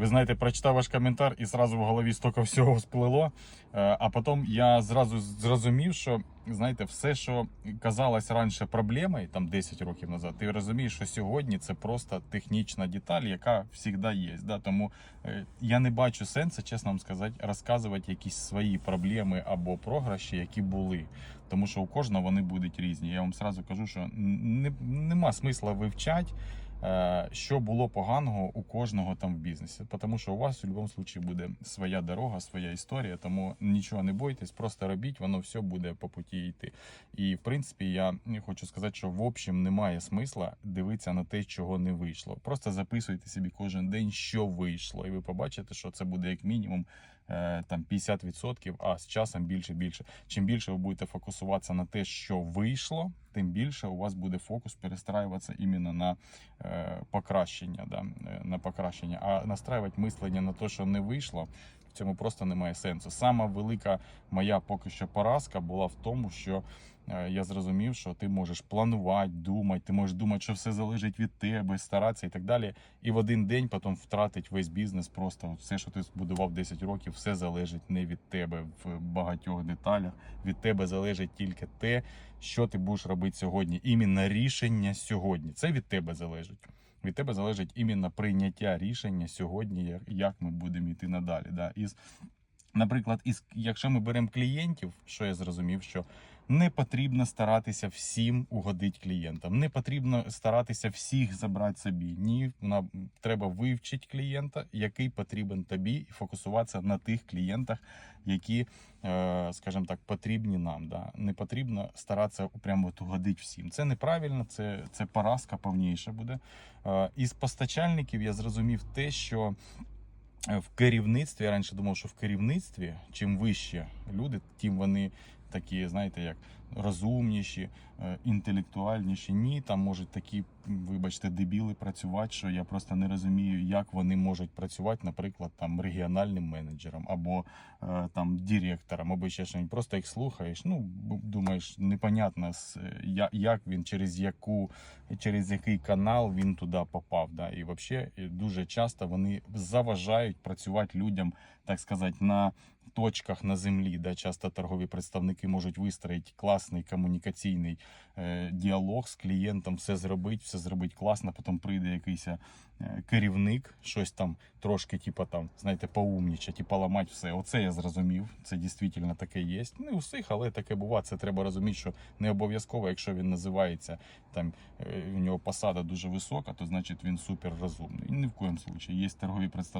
Ви знаєте, прочитав ваш коментар і зразу в голові стільки всього сплило. Е, А потім я зразу зрозумів, що знаєте, все, що казалось раніше проблемою, там 10 років назад, ти розумієш, що сьогодні це просто технічна деталь, яка завжди є. Да? Тому е, я не бачу сенсу, чесно вам сказати, розказувати якісь свої проблеми або програші, які були. Тому що у кожного вони будуть різні. Я вам сразу кажу, що не, нема смисла вивчати. Е, Що було поганого у кожного там в бізнесі, тому що у вас в будь-якому випадку буде своя дорога, своя історія, тому нічого не бойтесь, просто робіть, воно все буде по путі йти. І в принципі, я хочу сказати, що в общем немає смисла дивитися на те, чого не вийшло. Просто записуйте собі кожен день, що вийшло, і ви побачите, що це буде як мінімум там 50%, а з часом більше більше. Чим більше ви будете фокусуватися на те, що вийшло, тим більше у вас буде фокус перестраюватися іменно на е, покращення. Да, е, на покращення. А настраювати мислення на те, що не вийшло. В цьому просто немає сенсу. Сама велика моя поки що поразка була в тому, що е, я зрозумів, що ти можеш планувати, думати, ти можеш думати, що все залежить від тебе, старатися і так далі. І в один день потім втратить весь бізнес. Просто все, що ти збудував 10 років, все залежить не від тебе в багатьох деталях. Від тебе залежить тільки те, що ти будеш робити сьогодні. Іменно рішення сьогодні. Це від тебе залежить. Від тебе залежить іменно прийняття рішення сьогодні, як, ми будемо йти надалі. Да? Із, наприклад, якщо ми беремо клієнтів, що я зрозумів, що не потрібно старатися всім угодити клієнтам, не потрібно старатися всіх забрати собі. Ні, на, треба вивчити клієнта, який потрібен тобі, і фокусуватися на тих клієнтах, які, е, скажімо так, потрібні нам. Да? Не потрібно старатися прямо угодити всім. Це неправильно, це, це поразка повніша буде. Е, Із постачальників я зрозумів те, що в керівництві я раніше думав, що в керівництві чим вище люди, тим вони такі, знаєте, як розумніші, е, інтелектуальніші. Ні, там можуть такі, вибачте, дебіли працювати, що я просто не розумію, як вони можуть працювати, наприклад, там регіональним менеджером або е, там директором, або ще щось. Просто їх слухаєш. Ну думаєш, непонятно як він через яку через який канал він туди попав. Да? І взагалі дуже часто вони заважають працювати людям, так сказати, на точках на землі, де часто торгові представники можуть вистроїти класний комунікаційний е, діалог з клієнтом, все зробити, все зробити класно. Потім прийде якийсь е, керівник, щось там трошки, типа там, знаєте, поумнічать і поламати все. Оце я зрозумів. Це дійсно таке є. Не у всіх, але таке буває. Це треба розуміти, що не обов'язково, якщо він називається там е, у нього посада дуже висока, то значить він супер розумний. Ні в коєму случаї. Є торгові представники.